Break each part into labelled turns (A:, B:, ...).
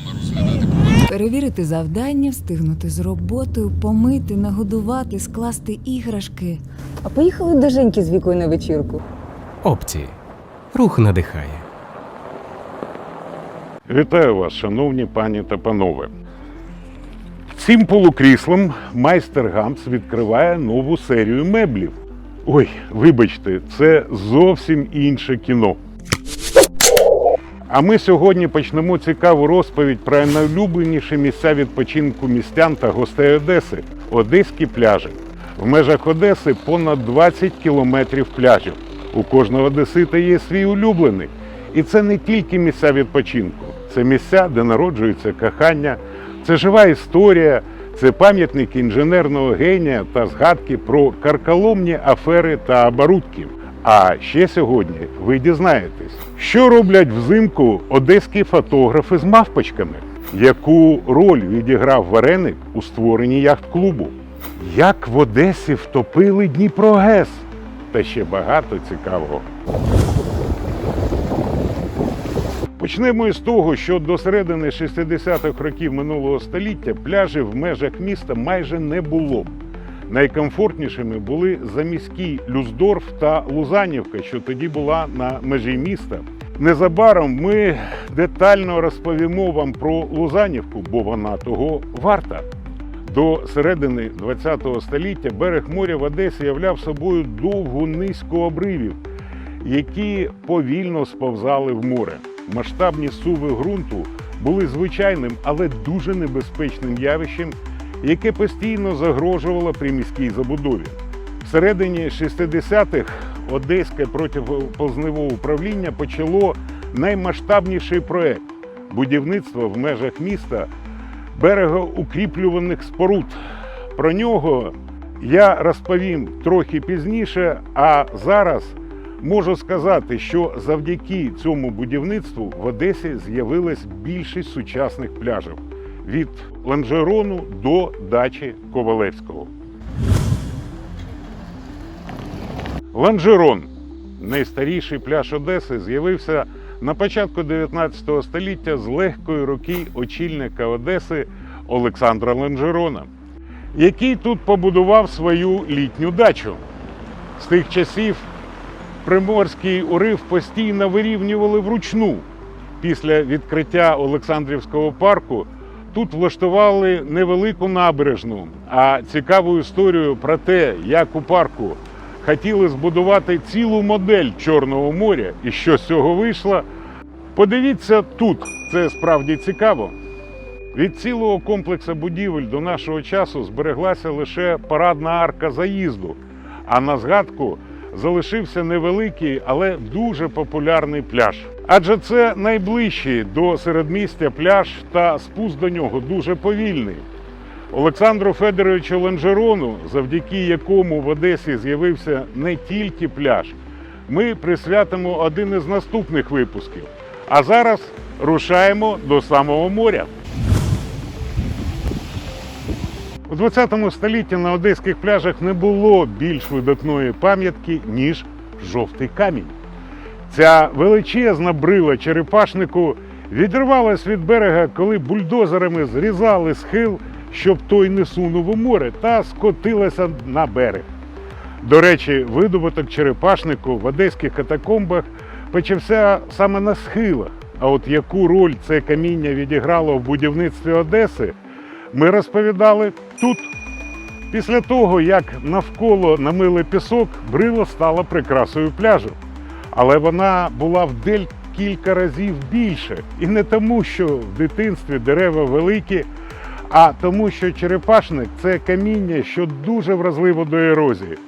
A: вами розглядати.
B: Перевірити завдання, встигнути з роботою, помити, нагодувати, скласти іграшки.
C: А поїхали до Женьки з вікою на вечірку.
D: Опції. Рух надихає.
E: Вітаю вас, шановні пані та панове. Цим полукріслом майстер Гамс відкриває нову серію меблів. Ой, вибачте, це зовсім інше кіно. А ми сьогодні почнемо цікаву розповідь про найулюбленіші місця відпочинку містян та гостей Одеси Одеські пляжі. В межах Одеси понад 20 кілометрів пляжів. У кожного одесита є свій улюблений. І це не тільки місця відпочинку, це місця, де народжується кохання, це жива історія, це пам'ятники інженерного генія та згадки про карколомні афери та оборудки. А ще сьогодні ви дізнаєтесь, що роблять взимку одеські фотографи з мавпочками, яку роль відіграв вареник у створенні яхт-клубу, як в Одесі втопили Дніпрогес та ще багато цікавого. Почнемо із того, що до середини 60-х років минулого століття пляжів в межах міста майже не було. Найкомфортнішими були заміські Люсдорф та Лузанівка, що тоді була на межі міста. Незабаром ми детально розповімо вам про Лузанівку, бо вона того варта. До середини ХХ століття берег моря в Одесі являв собою довгу низку обривів, які повільно сповзали в море. Масштабні суви ґрунту були звичайним, але дуже небезпечним явищем, яке постійно загрожувало приміській забудові. В середині 60-х Одеське протиповзневе управління почало наймасштабніший проект будівництва в межах міста берегоукріплюваних споруд. Про нього я розповім трохи пізніше, а зараз можу сказати, що завдяки цьому будівництву в Одесі з'явилась більшість сучасних пляжів від Ланжерону до дачі Ковалевського. Ланжерон, найстаріший пляж Одеси, з'явився на початку 19 століття з легкої руки очільника Одеси Олександра Ланжерона, який тут побудував свою літню дачу. З тих часів Приморський урив постійно вирівнювали вручну. Після відкриття Олександрівського парку тут влаштували невелику набережну. А цікаву історію про те, як у парку хотіли збудувати цілу модель Чорного моря і що з цього вийшло, подивіться тут. Це справді цікаво. Від цілого комплексу будівель до нашого часу збереглася лише парадна арка заїзду, а на згадку залишився невеликий, але дуже популярний пляж. Адже це найближчий до середмістя пляж та спуск до нього дуже повільний. Олександру Федоровичу Ланжерону, завдяки якому в Одесі з'явився не тільки пляж, ми присвятимо один із наступних випусків. А зараз рушаємо до самого моря. У 20 столітті на одеських пляжах не було більш видатної пам'ятки, ніж жовтий камінь. Ця величезна брила черепашнику відривалась від берега, коли бульдозерами зрізали схил, щоб той не сунув у море, та скотилася на берег. До речі, видобуток черепашнику в одеських катакомбах почався саме на схилах. А от яку роль це каміння відіграло в будівництві Одеси, ми розповідали тут. Після того, як навколо намили пісок, брила стала прикрасою пляжу. Але вона була в кілька разів більше. І не тому, що в дитинстві дерева великі, а тому, що черепашник це каміння, що дуже вразливо до ерозії.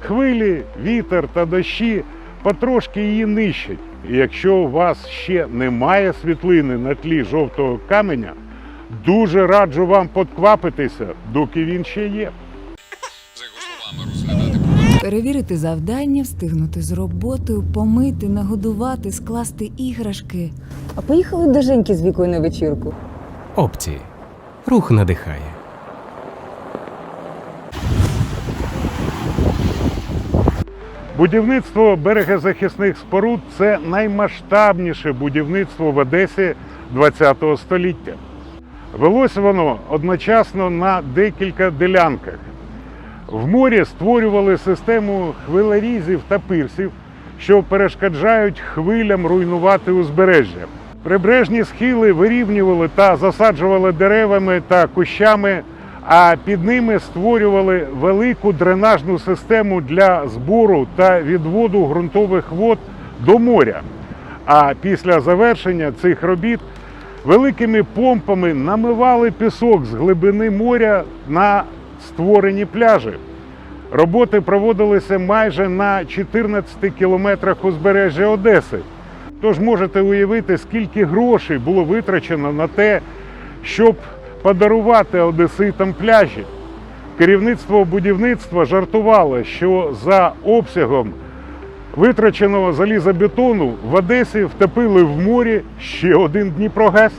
E: Хвилі, вітер та дощі потрошки її нищать. І якщо у вас ще немає світлини на тлі жовтого каменя, дуже раджу вам подквапитися, доки він ще є.
A: За його словами розглядати.
B: Перевірити завдання, встигнути з роботою, помити, нагодувати, скласти іграшки.
C: А поїхали до Женьки з вікою на вечірку.
D: Опції. Рух надихає.
E: Будівництво берегозахисних споруд це наймасштабніше будівництво в Одесі ХХ століття. Велося воно одночасно на декілька ділянках. В морі створювали систему хвилерізів та пирсів, що перешкоджають хвилям руйнувати узбережжя. Прибережні схили вирівнювали та засаджували деревами та кущами, а під ними створювали велику дренажну систему для збору та відводу ґрунтових вод до моря. А після завершення цих робіт великими помпами намивали пісок з глибини моря на створені пляжі. Роботи проводилися майже на 14 кілометрах узбережжя Одеси. Тож можете уявити, скільки грошей було витрачено на те, щоб подарувати одеситам пляжі. Керівництво будівництва жартувало, що за обсягом витраченого залізобетону в Одесі втопили в морі ще один Дніпрогес.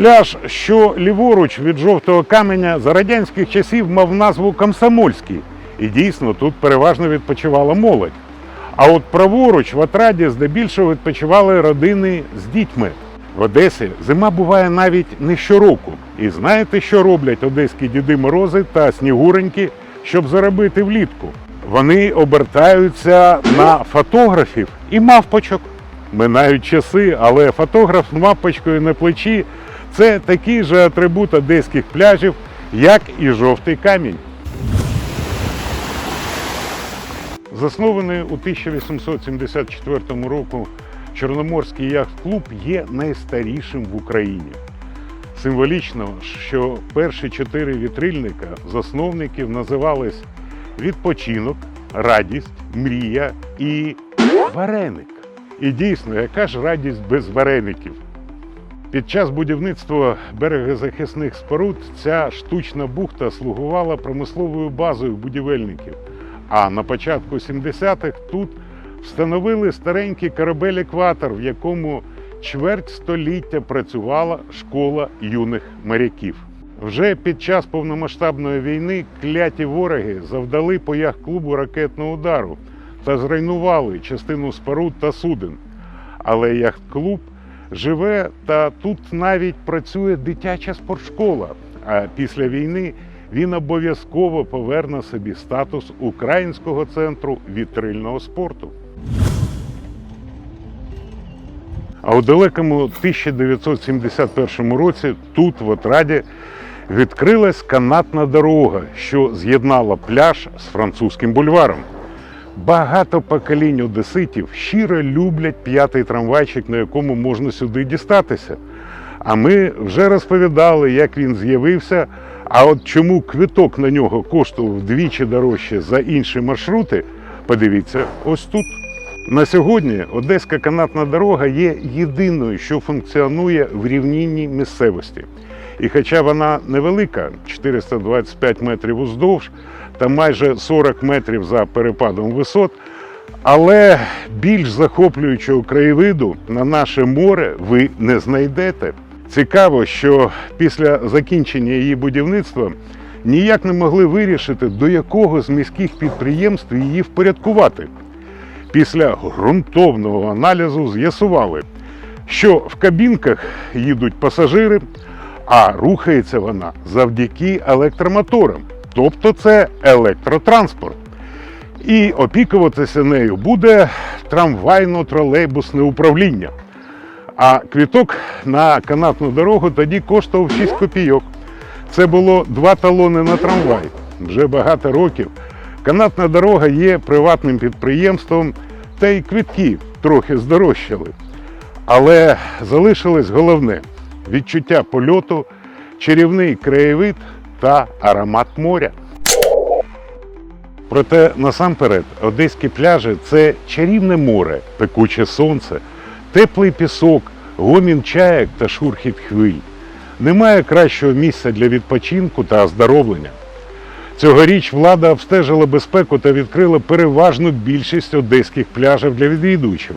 E: Пляж, що ліворуч від жовтого каменя, за радянських часів мав назву Комсомольський. І дійсно тут переважно відпочивала молодь. А от праворуч в Отраді здебільшого відпочивали родини з дітьми. В Одесі зима буває навіть не щороку. І знаєте, що роблять одеські діди Морози та снігуреньки, щоб заробити влітку? Вони обертаються на фотографів і мавпочок. Минають часи, але фотограф з мавпочкою на плечі це такий же атрибут одеських пляжів, як і жовтий камінь. Заснований у 1874 року Чорноморський яхт-клуб є найстарішим в Україні. Символічно, що перші чотири вітрильника засновників називались відпочинок, радість, мрія і вареник. І дійсно, яка ж радість без вареників? Під час будівництва берегозахисних споруд ця штучна бухта слугувала промисловою базою будівельників. А на початку 70-х тут встановили старенький корабель екватор, в якому чверть століття працювала школа юних моряків. Вже під час повномасштабної війни кляті вороги завдали по яхт-клубу ракетного удару та зруйнували частину споруд та суден. Але яхт-клуб живе та тут навіть працює дитяча спортшкола. А після війни він обов'язково поверне собі статус Українського центру вітрильного спорту. А у далекому 1971 році тут, в Отраді, відкрилась канатна дорога, що з'єднала пляж з французьким бульваром. Багато поколінь одеситів щиро люблять п'ятий трамвайчик, на якому можна сюди дістатися. А ми вже розповідали, як він з'явився. А от чому квиток на нього коштував вдвічі дорожче за інші маршрути, подивіться ось тут. На сьогодні Одеська канатна дорога є єдиною, що функціонує в рівнинній місцевості. І хоча вона невелика, 425 метрів уздовж та майже 40 метрів за перепадом висот, але більш захоплюючого краєвиду на наше море ви не знайдете. Цікаво, що після закінчення її будівництва ніяк не могли вирішити, до якого з міських підприємств її впорядкувати. Після ґрунтовного аналізу з'ясували, що в кабінках їдуть пасажири, а рухається вона завдяки електромоторам, тобто це електротранспорт. І опікуватися нею буде трамвайно-тролейбусне управління. А квіток на канатну дорогу тоді коштував 6 копійок. Це було два талони на трамвай. Вже багато років. Канатна дорога є приватним підприємством, та й квітки трохи здорожчали. Але залишилось головне відчуття польоту, чарівний краєвид та аромат моря. Проте насамперед одеські пляжі це чарівне море, пекуче сонце, теплий пісок, гомін чаєк та шурхіт хвиль. Немає кращого місця для відпочинку та оздоровлення. Цьогоріч влада обстежила безпеку та відкрила переважну більшість одеських пляжів для відвідувачів.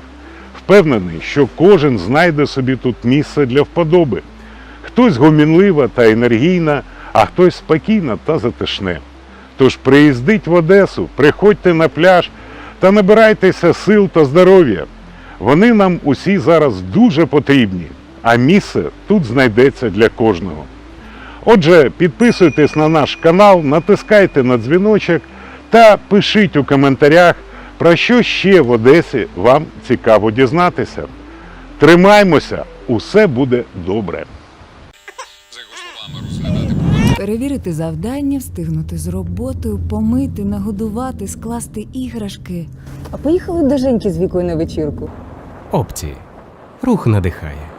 E: Впевнений, що кожен знайде собі тут місце для вподоби. Хтось гомінлива та енергійна, а хтось спокійна та затишне. Тож приїздіть в Одесу, приходьте на пляж та набирайтеся сил та здоров'я. Вони нам усі зараз дуже потрібні, а місце тут знайдеться для кожного. Отже, підписуйтесь на наш канал, натискайте на дзвіночок та пишіть у коментарях, про що ще в Одесі вам цікаво дізнатися. Тримаймося, усе буде добре.
A: За його словами, розглядати.
B: Перевірити завдання, встигнути з роботою, помити, нагодувати, скласти іграшки.
C: А поїхали до Женьки з вікою на вечірку.
D: Опції. Рух надихає.